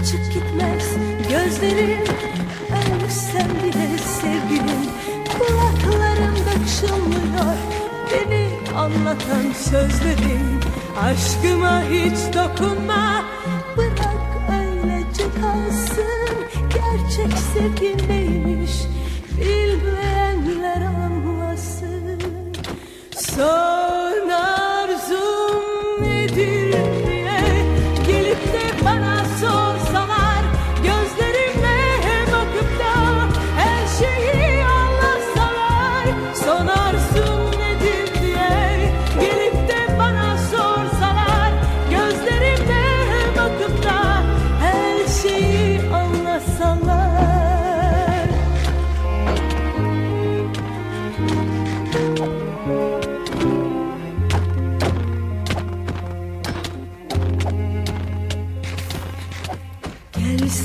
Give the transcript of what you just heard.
Açık gitmez. Gözlerim Ölsem bile sevgilim. Kulaklarımda çınlıyor Beni anlatan sözlerin Aşkıma hiç dokunma. Bırak öylece kalsın. Gerçek sevgi